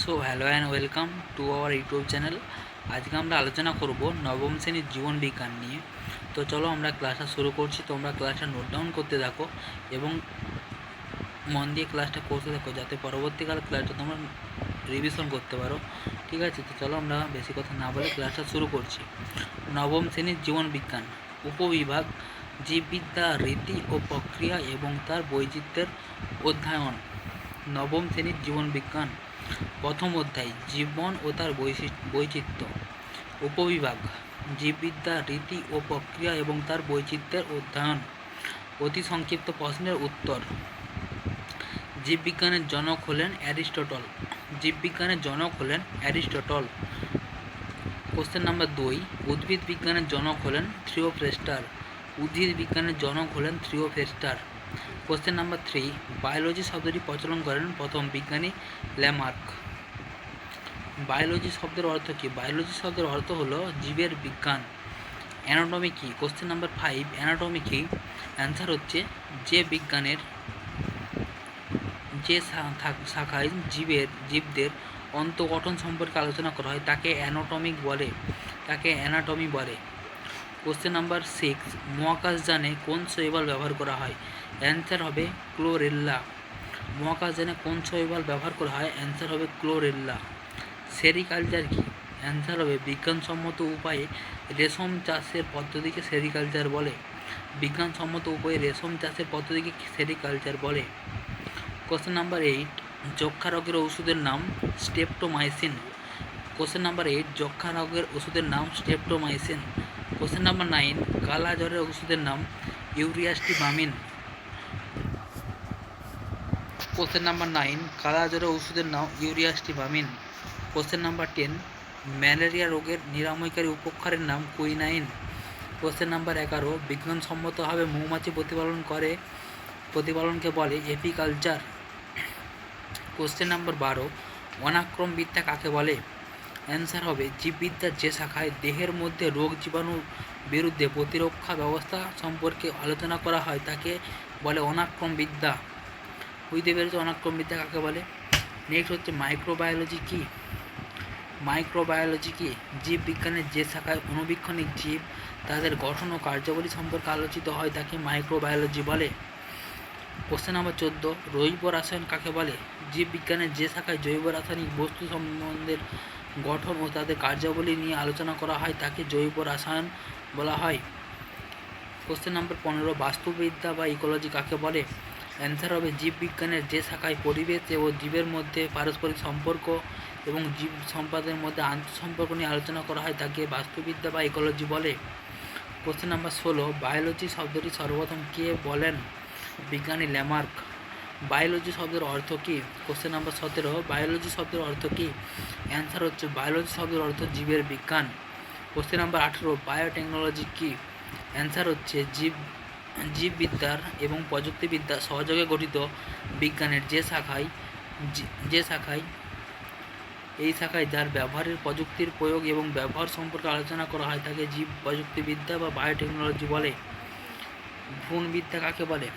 So hello and welcome to our YouTube channel আজকে আমরা আলোচনা করব নবম শ্রেণির জীবন বিজ্ঞান নিয়ে। তো চলো আমরা ক্লাসটা শুরু করছি। তোমরা ক্লাসটা নোট ডাউন করতে থাকো এবং মন দিয়ে ক্লাসটা করতে থাকো যাতে পরবর্তীকালে ক্লাসটা তোমরা রিভিশন করতে পারো। ঠিক আছে? তো চলো আমরা বেশি কথা না বলে ক্লাসটা শুরু করছি। নবম শ্রেণির জীবন বিজ্ঞান। উপবিভাগ জীববিদ্যা, রীতি ও প্রক্রিয়া এবং তার বৈচিত্র্যের অধ্যয়ন। নবম শ্রেণির জীবন বিজ্ঞান। প্রথম অধ্যায়, জীবন ও তার বৈচিত্র্য। উপবিভাগ, জীববিদ্যা, রীতি ও প্রক্রিয়া এবং তার বৈচিত্র্যের অধ্যয়ন। অতি সংক্ষিপ্ত প্রশ্নের উত্তর। জীববিজ্ঞানের জনক হলেন অ্যারিস্টটল। জীববিজ্ঞানের জনক হলেন অ্যারিস্টটল। কোশ্চেন নাম্বার দুই উদ্ভিদ বিজ্ঞানের জনক হলেন থ্রিওফ্রেস্টার উদ্ভিদ বিজ্ঞানের জনক হলেন Theophrastus question number three biology শব্দটি প্রচলন করেন প্রথম বিজ্ঞানী ল্যামার্ক বায়োলজি শব্দের অর্থ কী? বায়োলজি শব্দের অর্থ হলো জীবের বিজ্ঞান। অ্যানাটমি কী? কোশ্চেন নাম্বার ফাইভ অ্যানাটমি কী? অ্যান্সার হচ্ছে যে বিজ্ঞানের যে শাখায় জীবের, জীবদের অন্তগঠন সম্পর্কে আলোচনা করা হয়, তাকে অ্যানাটমিক বলে। তাকে অ্যানাটমি বলে। কোশ্চেন নাম্বার সিক্স মহাকাশযানে কোন শৈবাল ব্যবহার করা হয়? অ্যান্সার হবে ক্লোরেল্লা। মহাকাশযানে কোন শৈবাল ব্যবহার করা হয়? অ্যান্সার হবে ক্লোরেল্লা। সেরিকালচার কি? অ্যান্সার হবে বিজ্ঞানসম্মত উপায়ে রেশম চাষের পদ্ধতিকে সেরিকালচার বলে। বিজ্ঞানসম্মত উপায়ে রেশম চাষের পদ্ধতিকে সেরিকালচার বলে। কোশ্চেন নাম্বার এইট যক্ষা রোগের ওষুধের নাম স্টেপটোমাইসিন। কোশ্চেন নাম্বার এইট যক্ষা রোগের ওষুধের নাম স্টেপটোমাইসিন। কোশ্চেন নাম্বার নাইন, কালা জ্বরের ওষুধের নাম ইউরিয়াস্টিমামিন কোশ্চেন নাম্বার নাইন কালা জ্বরের ওষুধের নাম ইউরিয়াস্টিমামিন কোশ্চেন নাম্বার টেন ম্যালেরিয়া রোগের নিরাময়কারী উপক্ষারের নাম কুইনাইন কোশ্চেন নাম্বার এগারো বিজ্ঞানসম্মতভাবে মৌমাছি প্রতিপালন করে, প্রতিপালনকে বলে এপিকালচার। কোশ্চেন নাম্বার বারো, অনাক্রম বিদ্যা কাকে বলে? অ্যান্সার হবে জীববিদ্যার যে শাখায় দেহের মধ্যে রোগ জীবাণুর বিরুদ্ধে প্রতিরক্ষা ব্যবস্থা সম্পর্কে আলোচনা করা হয়, তাকে বলে অনাক্রম বিদ্যা। বুঝতে পেরেছ অনাক্রম বিদ্যা কাকে বলে? নেক্সট হচ্ছে মাইক্রোবায়োলজি কী? মাইক্রোবায়োলজি কি? জীববিজ্ঞানের যে শাখায় অণুবীক্ষণিক জীব তাদের গঠন ও কার্যাবলী সম্পর্কে আলোচিত হয় তাকে মাইক্রোবায়োলজি বলে। কোশ্চেন নাম্বার চোদ্দ, জৈব রাসায়ন কাকে বলে? জীববিজ্ঞানের যে শাখায় জৈব রাসায়নিক বস্তু সম্বন্ধের গঠন ও তাদের কার্যাবলী নিয়ে আলোচনা করা হয় তাকে জৈব রাসায়ন বলা হয়। কোশ্চেন নাম্বার পনেরো, বাস্তুবিদ্যা বা ইকোলজি কাকে বলে? অ্যান্সার হবে জীববিজ্ঞানের যে শাখায় পরিবেশ ও জীবের মধ্যে পারস্পরিক সম্পর্ক এবং জীব সম্পদের মধ্যে আন্তঃসম্পর্ক নিয়ে আলোচনা করা হয়, তাকে বাস্তুবিদ্যা বা ইকোলজি বলে। কোশ্চেন নাম্বার ষোলো বায়োলজি শব্দটি সর্বপ্রথম কে বলেন? বিজ্ঞানী ল্যামার্ক। বায়োলজি শব্দের অর্থ কী? কোশ্চেন নাম্বার সতেরো বায়োলজি শব্দের অর্থ কী? অ্যান্সার হচ্ছে বায়োলজি শব্দের অর্থ জীবের বিজ্ঞান। কোশ্চেন নাম্বার আঠেরো বায়োটেকনোলজি কী? অ্যান্সার হচ্ছে জীব জীববিদ্যার এবং প্রযুক্তিবিদ্যা সহযোগে গঠিত বিজ্ঞানের যে শাখায় যে- শাখায় এই শাখায় যার ব্যবহারের প্রযুক্তির প্রয়োগ এবং ব্যবহার সম্পর্কে আলোচনা করা হয় তাকে জীব প্রযুক্তিবিদ্যা বা বায়োটেকনোলজি বলে। ভ্রূণবিদ্যা কাকে বলে?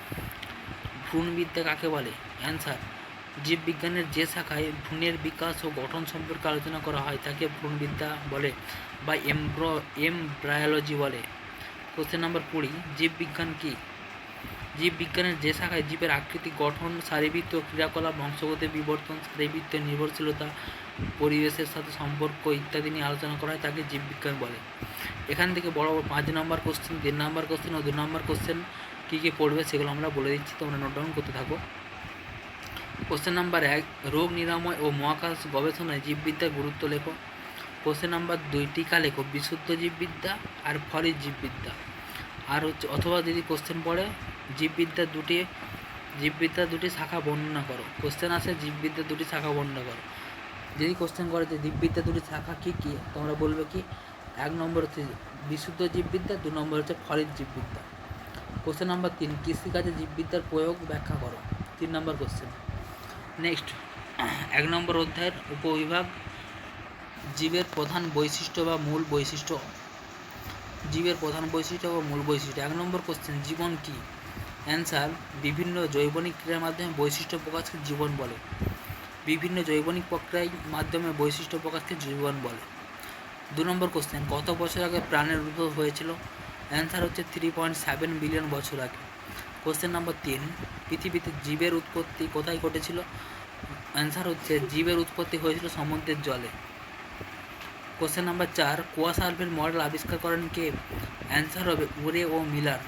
ভ্রূণবিদ্যা কাকে বলে? অ্যান্সার জীববিজ্ঞানের যে শাখায় ভ্রূণের বিকাশ ও গঠন সম্পর্কে আলোচনা করা হয় তাকে ভ্রূণবিদ্যা বলে বা এমব্রো এমব্রায়োলজি বলে। কোশ্চেন নম্বর কুড়ি, জীববিজ্ঞান কী? জীববিজ্ঞানের যে শাখায় জীবের আকৃতি, গঠন শারীরবৃত্ত ক্রিয়াকলাপ, বংশগত, বিবর্তন শারীরবৃত্ত নির্ভরশীলতা, পরিবেশের সাথে সম্পর্ক ইত্যাদি নিয়ে আলোচনা করা হয়, তাকে জীববিজ্ঞান বলে। এখান থেকে বড় পাঁচ নম্বর কোশ্চেন তিন নম্বর কোশ্চেন ও দু নম্বর কোশ্চেন কী কী পড়বে সেগুলো আমরা বলে দিচ্ছি, তোমরা নোট ডাউন করতে থাকো। কোশ্চেন নাম্বার এক, রোগ নিরাময় ও মহাকাশ গবেষণায় জীববিদ্যার গুরুত্ব লেখো। কোশ্চেন নাম্বার দুই টিকা লেখো বিশুদ্ধ জীববিদ্যা আর ফলিত জীববিদ্যা। আর হচ্ছে, অথবা যদি কোশ্চেন পড়ে, জীববিদ্যা দুটি জীববিদ্যা দুটি শাখা বর্ণনা করো। কোশ্চেন আসে জীববিদ্যা দুটি শাখা বর্ণনা করো। যদি কোশ্চেন করে যে জীববিদ্যা দুটি শাখা কী কী, তোমরা বলবে কি, এক নম্বর হচ্ছে বিশুদ্ধ জীববিদ্যা, দু নম্বর হচ্ছে ফলিত জীববিদ্যা। কোশ্চেন নাম্বার তিন, কৃষিকাজে জীববিদ্যার প্রয়োগ ব্যাখ্যা করো। তিন নম্বর কোশ্চেন। নেক্সট, এক নম্বর অধ্যায়ের উপবিভাগ জীবের প্রধান বৈশিষ্ট্য বা মূল বৈশিষ্ট্য। জীবের প্রধান বৈশিষ্ট্য বা মূল বৈশিষ্ট্য। এক নম্বর কোশ্চেন জীবন কী? অ্যান্সার বিভিন্ন জৈবনিক ক্রিয়ার মাধ্যমে বৈশিষ্ট্য প্রকাশকে জীবন বলে। বিভিন্ন জৈবনিক প্রক্রিয়ার মাধ্যমে বৈশিষ্ট্য প্রকাশকে জীবন বলে। দু নম্বর কোশ্চেন কত বছর আগে প্রাণের উদ্ভব হয়েছিল? অ্যান্সার হচ্ছে থ্রি পয়েন্ট সেভেন বিলিয়ন বছর আগে। কোশ্চেন নম্বর তিন, পৃথিবীতে জীবের উৎপত্তি কোথায় ঘটেছিল? অ্যান্সার হচ্ছে, জীবের উৎপত্তি হয়েছিল সমুদ্রের জলে। কোশ্চেন নাম্বার চার কুয়াশার্ভের মডেল আবিষ্কার করেন কে? অ্যান্সার হবে উরে ও Miller.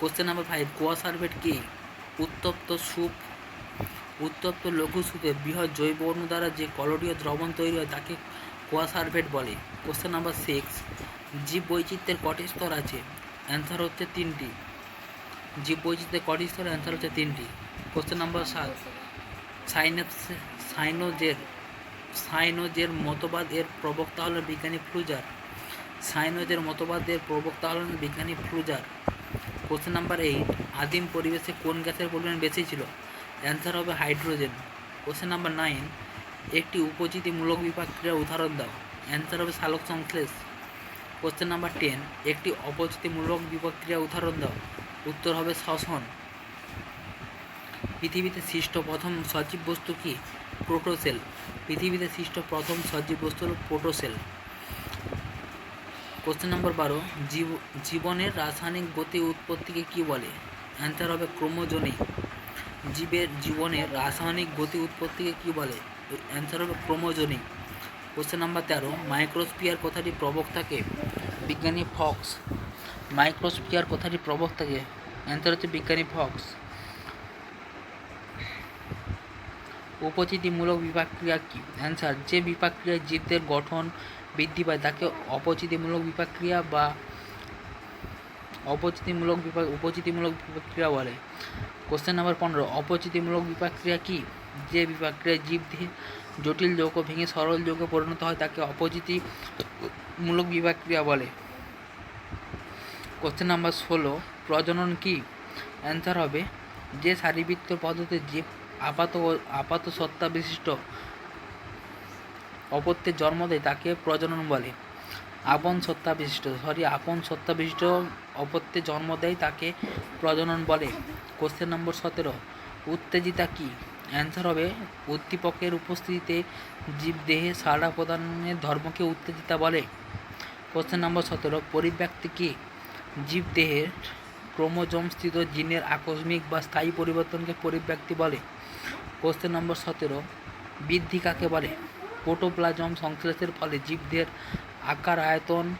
Question number five coacervate কি? উত্তপ্ত স্যুপ। উত্তপ্ত লঘু স্যুপে বৃহৎ জৈব অণু দ্বারা যে কলোডীয় দ্রবণ তৈরি হয়, তাকে কোয়াশার্ভেট বলে। কোশ্চেন নাম্বার সিক্স জীব বৈচিত্র্যের কটি স্তর আছে? অ্যান্সার হচ্ছে তিনটি। জীব বৈচিত্র্যের কটি স্তর অ্যান্সার হচ্ছে তিনটি। কোশ্চেন নাম্বার সাত সাইনোজের সাইনোজের মতবাদ এর প্রবক্তা হলেন বিজ্ঞানী ফ্লুজার। সাইনোজের মতবাদ এর প্রবক্তা হলেন বিজ্ঞানী ফ্লুজার। কোশ্চেন নাম্বার এইট আদিম পরিবেশে কোন গ্যাসের পরিমাণ বেশি ছিল? অ্যান্সার হবে হাইড্রোজেন কোশ্চেন নাম্বার নাইন একটি উপজিতিমূলক বিপাক্রিয়ার উদাহরণ দাও। অ্যান্সার হবে সালোক সংশ্লেষ। কোশ্চেন নাম্বার টেন একটি অপচিতিমূলক বিপাক্রিয়া উদাহরণ দাও। উত্তর হবে শ্বসন। পৃথিবীতে সৃষ্ট প্রথম সজীব বস্তু কি? প্রোটোসেল। পৃথিবীতে সৃষ্ট প্রথম সজীব বস্তু হল প্রোটোসেল। কোশ্চেন নম্বর বারো, জীব, জীবনের রাসায়নিক গতি উৎপত্তিকে কি বলে? অ্যান্সার হবে ক্রোমোজোনিক জীবের জীবনের রাসায়নিক গতি উৎপত্তিকে কি বলে? অ্যান্সার হবে ক্রোমোজোনিক কোশ্চেন নাম্বার তেরো মাইক্রোস্পিয়ার কথাটি প্রবক্তাকে বিজ্ঞানী ফক্স। মাইক্রোস্পিয়ার কথাটি প্রবক্তাকে অ্যান্সার হচ্ছে বিজ্ঞানী ফক্স। উপচিতিমূলক বিপাক্রিয়া কি? অ্যান্সার যে বিপাক বিপাক্রিয়ায় জীবদের গঠন বৃদ্ধি পায়, তাকে অপচিতিমূলক বিপাক্রিয়া বা অপচিতিমূলক বিপাক উপচিতিমূলক বিপাক্রিয়া বলে। কোশ্চেন নাম্বার পনেরো অপচিতিমূলক বিপাক্রিয়া কি? যে বিপাক্রিয়ায় জীব জটিল যৌগ ভেঙে সরল যৌগে পরিণত হয়, তাকে অপচিতিমূলক বিপাক্রিয়া বলে। কোশ্চেন নাম্বার ষোলো, প্রজনন কি? অ্যান্সার হবে, যে শারীরবৃত্ত পদ্ধতিতে জীব আপাত আপাত সত্তা বিশিষ্ট অপত্যের জন্ম দেয় তাকে প্রজনন বলে। আপন সত্তা বিশিষ্ট সরি আপন সত্তা বিশিষ্ট অপত্যের জন্ম দেয় তাকে প্রজনন বলে। কোশ্চেন নম্বর সতেরো, উত্তেজিতা কি? অ্যান্সার হবে, উদ্দীপকের উপস্থিতিতে জীব দেহে সাড়া প্রদানের ধর্মকে উত্তেজিতা বলে। কোশ্চেন নম্বর সতেরো, পরিব্যক্তি কি? জীব দেহের ক্রোমোজোমস্থিত জিনের আকস্মিক বা স্থায়ী পরিবর্তনকে পরিব্যক্তি বলে। কোশ্চেন নম্বর সতেরো, বৃদ্ধি কাকে বলে? প্রোটোপ্লাজম সংশ্লেষের ফলে জীবদের আকার, আয়তন,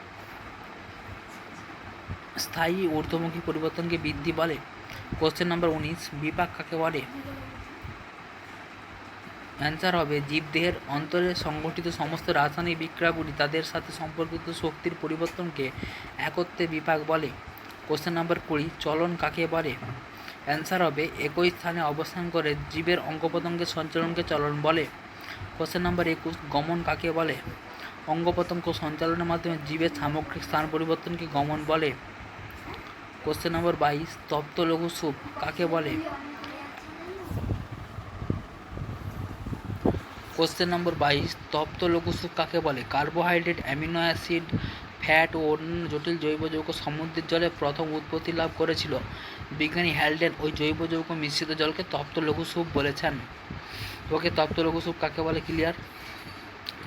স্থায়ী ঊর্ধ্বমুখী পরিবর্তনকে বৃদ্ধি বলে। কোশ্চেন নম্বর উনিশ, বিপাক কাকে বলে? অ্যান্সার হবে জীবদেহের অন্তরে সংগঠিত সমস্ত রাসায়নিক বিক্রিয়াগুলি তাদের সাথে সম্পর্কিত শক্তির পরিবর্তনকে একত্রে বিপাক বলে। কোশ্চেন নম্বর কুড়ি, চলন কাকে বলে? অ্যান্সার হবে একই স্থানে অবস্থান করে জীবের অঙ্গ প্রত্যঙ্গের সঞ্চালনকে চলন বলে। কোশ্চেন নাম্বার একুশ, গমন কাকে বলে? অঙ্গ প্রত্যঙ্গ সঞ্চালনের মাধ্যমে জীবের সামগ্রিক স্থান পরিবর্তনকে গমন বলে। কোশ্চেন নম্বর বাইশ তপ্ত লঘু স্যুপ কাকে বলে? কোশ্চেন নম্বর বাইশ তপ্ত লঘু স্যুপ কাকে বলে? কার্বোহাইড্রেট, অ্যামিনো অ্যাসিড, ফ্যাট ও অন্যান্য জটিল জৈব যৌগ সমুদ্রের জলে প্রথম উৎপত্তি লাভ করেছিল। বিজ্ঞানী হ্যালডেন ওই জৈব যৌগ মিশ্রিত জলকে তপ্ত লঘু স্যুপ বলেছেন। ওকে তপ্ত লঘু স্যুপ কাকে বলে? ক্লিয়ার?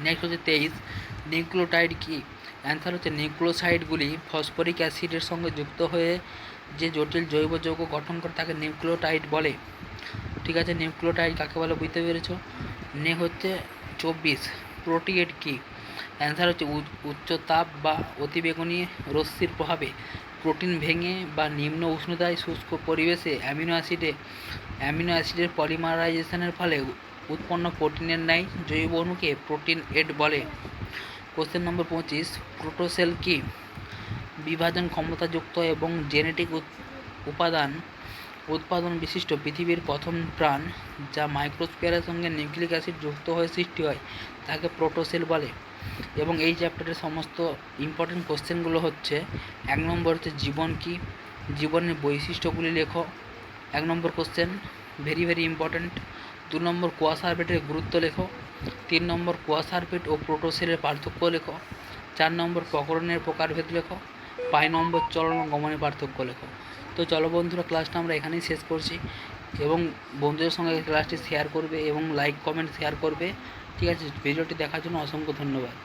নেক্সট হচ্ছে তেইশ। নিউক্লিওটাইড কি? অ্যান্সার হচ্ছে নিউক্লিওসাইডগুলি ফসফরিক অ্যাসিডের সঙ্গে যুক্ত হয়ে যে জটিল জৈব যৌগ গঠন করে তাকে নিউক্লিওটাইড বলে। ঠিক আছে, নিউক্লিওটাইড কাকে বলে বুঝতে পেরেছ? নে হচ্ছে চব্বিশ। প্রোটিয়েট কি? অ্যান্সার হচ্ছে উচ্চ তাপ বা অতিবেগুনি রশ্মির প্রভাবে। প্রোটিন ভেঙে বা নিম্ন উষ্ণতায় শুষ্ক পরিবেশে অ্যামিনো অ্যাসিডে অ্যামিনো অ্যাসিডের পলিমারাইজেশনের ফলে উৎপন্ন প্রোটিনের ন্যায় জৈব অণুকে প্রোটিন এড বলে। কোশ্চেন নম্বর পঁচিশ প্রোটোসেল কি? বিভাজন ক্ষমতাযুক্ত এবং জেনেটিক উপাদান উৎপাদন বিশিষ্ট পৃথিবীর প্রথম প্রাণ যা মাইক্রোস্পিয়ারের সঙ্গে নিউক্লিক অ্যাসিড যুক্ত হয়ে সৃষ্টি হয়, তাকে প্রোটোসেল বলে। এবং এই চ্যাপ্টারের সমস্ত ইম্পর্টেন্ট কোশ্চেনগুলো হচ্ছে, এক নম্বর হচ্ছে জীবন কি? জীবনের বৈশিষ্ট্যগুলি লেখো। এক number question very very important দু নম্বর কোয়াসারপেটের গুরুত্ব লেখো। তিন নম্বর কোয়াসারপেট ও প্রোটোসেলের পার্থক্য লেখো। চার নম্বর প্রকরণের প্রকারভেদ লেখো। পাঁচ নম্বর চলন ও গমনের পার্থক্য লেখো। তো চলো বন্ধুরা ক্লাসটা আমরা এখানেই শেষ করছি। এবং বন্ধুদের সঙ্গে ক্লাসটি শেয়ার করবে এবং লাইক কমেন্ট শেয়ার করবে। ঠিক আছে ভিডিওটি দেখার জন্য অসংখ্য ধন্যবাদ।